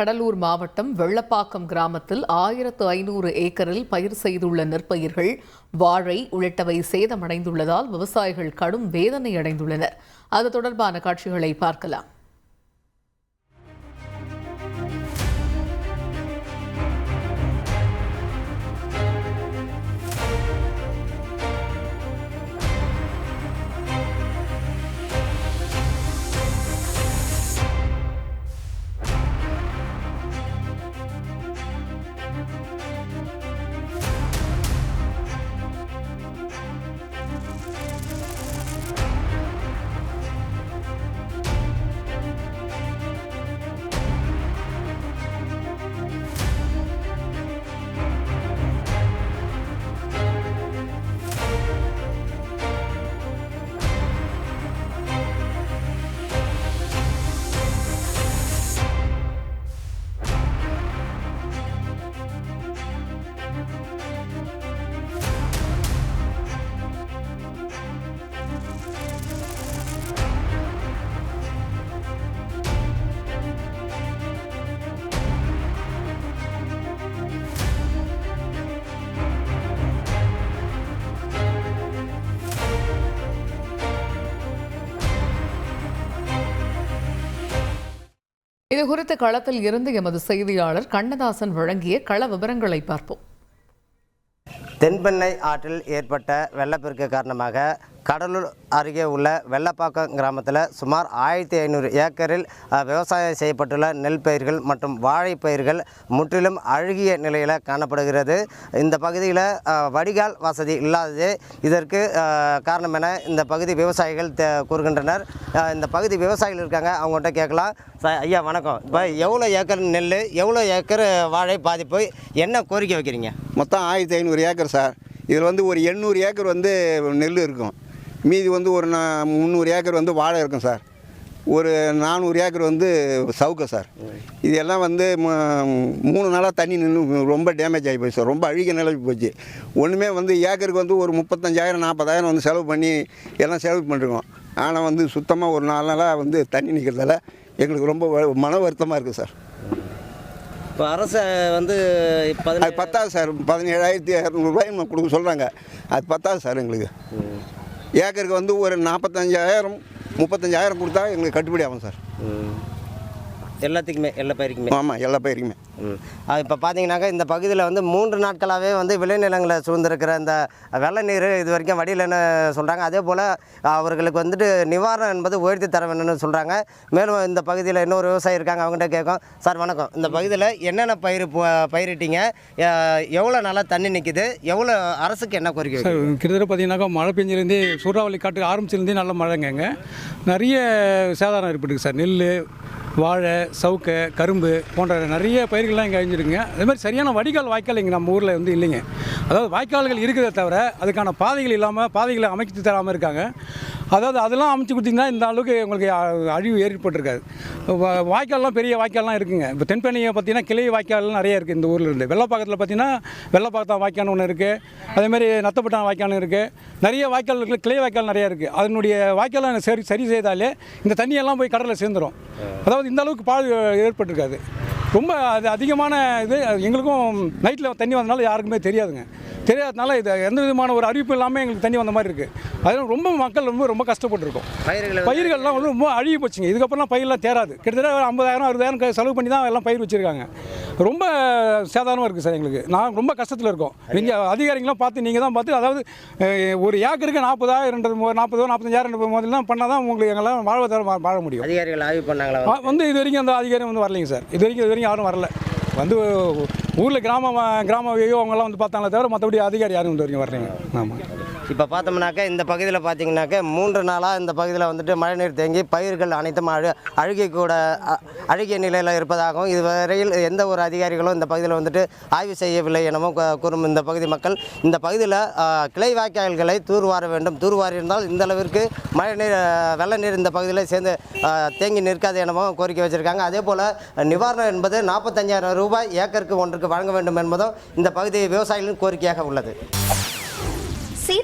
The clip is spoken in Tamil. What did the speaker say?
கடலூர் மாவட்டம் வெள்ளப்பாக்கம் கிராமத்தில் ஆயிரத்து ஐநூறு ஏக்கரில் பயிர் செய்துள்ள நெற்பயிர்கள் வாழை உள்ளிட்டவை சேதமடைந்துள்ளதால் விவசாயிகள் கடும் வேதனை அடைந்துள்ளனர் அது தொடர்பான காட்சிகளை பார்க்கலாம். இதுகுறித்து களத்தில் இருந்து எமது செய்தியாளர் கண்ணதாசன் வழங்கிய கள விவரங்களை பார்ப்போம். தென்பெண்ணை ஆற்றில் ஏற்பட்ட வெள்ளப்பெருக்கு காரணமாக கடலூர் அருகே உள்ள வெள்ளப்பாக்கம் கிராமத்தில் சுமார் ஆயிரத்தி ஐநூறு ஏக்கரில் விவசாயம் செய்யப்பட்டுள்ள நெல் பயிர்கள் மற்றும் வாழைப்பயிர்கள் முற்றிலும் அழுகிய நிலையில் காணப்படுகிறது. இந்த பகுதியில் வடிகால் வசதி இல்லாதது. இதற்கு காரணம் என இந்த பகுதி விவசாயிகள் தே- கூறுகின்றனர். இந்த பகுதி விவசாயிகள் இருக்காங்க அவங்கள்ட்ட கேட்கலாம். ச ஐயா வணக்கம். இப்போ எவ்வளோ ஏக்கர் நெல் எவ்வளோ ஏக்கர் வாழை பாதிப்பு? என்ன கோரிக்கை வைக்கிறீங்க? மொத்தம் ஆயிரத்தி ஐநூறு ஏக்கர் சார். இதில் வந்து ஒரு எண்ணூறு ஏக்கர் வந்து நெல் இருக்கும். மீதி வந்து ஒரு நா- முந்நூறு ஏக்கர் வந்து வாழை இருக்கும் சார். ஒரு நானூறு ஏக்கர் வந்து சவுக்க சார். இது எல்லாம் வந்து மூணு நாளாக தண்ணி நின்று ரொம்ப டேமேஜ் ஆகி போச்சு சார். ரொம்ப அழுகிய நிலைக்கு போச்சு. ஒன்றுமே வந்து ஏக்கருக்கு வந்து ஒரு முப்பத்தஞ்சாயிரம் நாற்பதாயிரம் வந்து செலவு பண்ணி எல்லாம் செலவு பண்ணிருக்கோம். ஆனால் வந்து சுத்தமாக ஒரு நாலு நாளாக வந்து தண்ணி நிற்கிறதால எங்களுக்கு ரொம்ப மன வருத்தமாக இருக்குது சார். இப்போ அரசு வந்து அது பத்தாது சார். பதினேழாயிரத்தி இரநூறுபாய் கொடுக்க சொல்கிறாங்க அது பத்தாது சார் எங்களுக்கு. ஏக்கருக்கு வந்து ஒரு நாற்பத்தஞ்சாயிரம் முப்பத்தஞ்சாயிரம் கொடுத்தா எங்களுக்கு கட்டுப்படி ஆகும் சார். எல்லாத்துக்குமே எல்லா பயிருக்குமே. ஆமாம் எல்லா பயிருக்குமே. இப்போ பார்த்தீங்கன்னாக்கா இந்த பகுதியில் வந்து மூன்று நாட்களாகவே வந்து விளைநிலங்களை சூழ்ந்திருக்கிற இந்த வெள்ள நீர் இது வரைக்கும் வடியலன்னு சொல்கிறாங்க அதே போல் அவர்களுக்கு வந்துட்டு நிவாரணம் என்பது உயர்த்தி தர வேணும்னு சொல்கிறாங்க மேலும் இந்த பகுதியில் இன்னொரு விவசாயி இருக்காங்க அவங்ககிட்ட கேட்கும் சார் வணக்கம். இந்த பகுதியில் என்னென்ன பயிர் பு- பயிரிட்டீங்க? எவ்வளோ நாளாக தண்ணி நிற்கிது எவ்வளோ அரசுக்கு என்ன கோரிக்கை சார் கிட்டத்தட்ட பார்த்தீங்கன்னாக்கா மழை பெஞ்சிலேருந்தே சூறாவளி காட்டு ஆரம்பிச்சிருந்தே நல்ல மழைங்க நிறைய சேதாரம் ஏற்பட்டுருக்கு சார். நெல் வாழை சவுக்கை கரும்பு போன்ற நிறைய பயிர்கள்லாம் இங்கே அழிஞ்சிருக்குங்க. அதே மாதிரி சரியான வடிகால் வாய்க்கால் இங்கே நம்ம ஊரில் வந்து இல்லைங்க. அதாவது வாய்க்கால்கள் இருக்கிறத தவிர அதுக்கான பாதைகள் இல்லாமல் பாதைகளை அமைத்து தராமல் இருக்காங்க. அதாவது அதெல்லாம் அமைச்சு கொடுத்தீங்கன்னா இந்த அளவுக்கு உங்களுக்கு அழிவு ஏற்பட்டிருக்காது. வாய்க்கால்லாம் பெரிய வாய்க்கால்லாம் இருக்குங்க. இப்போ தென்பெண்ணையை பார்த்தீங்கன்னா கிளை வாய்க்கால்லாம் நிறைய இருக்குது இந்த ஊரில் இருந்து. வெள்ளப்பாக்கத்தில் பார்த்தீங்கன்னா வெள்ளப்பாக்கத்தான் வாய்க்கால் ஒன்று இருக்குது அதேமாதிரி நத்தப்பட்டான் வாய்க்கால்னு இருக்குது நிறைய வாய்க்கால் இருக்குது கிளை வாய்க்கால் நிறைய இருக்குது அதனுடைய வாய்க்காலை சரி சரி செய்தாலே இந்த தண்ணியெல்லாம் போய் கடலில் சேர்ந்துடும் அதாவது இந்த அளவுக்கு பாது ஏற்பட்டிருக்காது. ரொம்ப அது அதிகமான இது எங்களுக்கும் நைட்டில் தண்ணி வந்தனால யாருக்குமே தெரியாதுங்க. தெரியாதனால இது எந்த விதமான ஒரு அறிவிப்பு இல்லாமல் எங்களுக்கு தண்ணி வந்த மாதிரி இருக்குது அதனால ரொம்ப மக்கள் ரொம்ப ரொம்ப கஷ்டப்பட்டிருக்கோம். பயிர்களை பயிர்கள்லாம் வந்து ரொம்ப அழுகி போச்சுங்க. இதுக்கப்புறம்லாம் பயிரெலாம் தேராது. கிட்டத்தட்ட ஒரு ஐம்பதாயிரம் அறுபதாயிரம் செலவு பண்ணி தான் எல்லாம் பயிர் வச்சுருக்காங்க. ரொம்ப சேதாரமாக இருக்குது சார் எங்களுக்கு. நான் ரொம்ப கஷ்டத்தில் இருக்கோம். நீங்கள் அதிகாரிங்களாம் பார்த்து நீங்கள் தான் பார்த்து அதாவது ஒரு ஏக்கருக்கு நாற்பதாயிரம் நாற்பதோ நாற்பத்தஞ்சாயிரம் முதல்லாம் பண்ணால் தான் உங்களுக்கு எங்களால் வாழ்வாதாரம் வாழ முடியும். அதிகாரிகள் ஆய்வு பண்ணாங்களா? வந்து இது வரைக்கும் அந்த அதிகாரி வந்து வரலைங்க சார். இது வரைக்கும் இது வரைக்கும் யாரும் வரல. வந்து ஊரில் கிராம கிராம வியோ அவங்கெல்லாம் வந்து பார்த்தாங்களே தவிர மற்றபடி அதிகாரி யாரும் இது வரைக்கும் வரலைங்க. ஆமாம் இப்போ பார்த்தோம்னாக்கா இந்த பகுதியில் பார்த்தீங்கன்னாக்கா மூன்று நாளாக இந்த பகுதியில் வந்துட்டு மழைநீர் தேங்கி பயிர்கள் அனைத்தும் அழு அழுகி கூட அ- அழுகிய நிலையில் இருப்பதாகவும் இதுவரையில் எந்த ஒரு அதிகாரிகளும் இந்த பகுதியில் வந்துட்டு ஆய்வு செய்யவில்லை எனவும் கூறும் இந்த பகுதி மக்கள். இந்த பகுதியில் கிளை வாய்க்கால்களை தூர்வார வேண்டும். தூர்வாரி இருந்தால் இந்த அளவிற்கு மழைநீர் வெள்ள நீர் இந்த பகுதியில் சேர்ந்து தேங்கி நிற்காது எனவும் கோரிக்கை வச்சுருக்காங்க. அதே போல் நிவாரணம் என்பது நாற்பத்தஞ்சாயிரம் ரூபாய் ஏக்கருக்கு ஒன்றுக்கு வழங்க வேண்டும் என்பதும் இந்த பகுதி விவசாயிகளின் கோரிக்கையாக உள்ளது.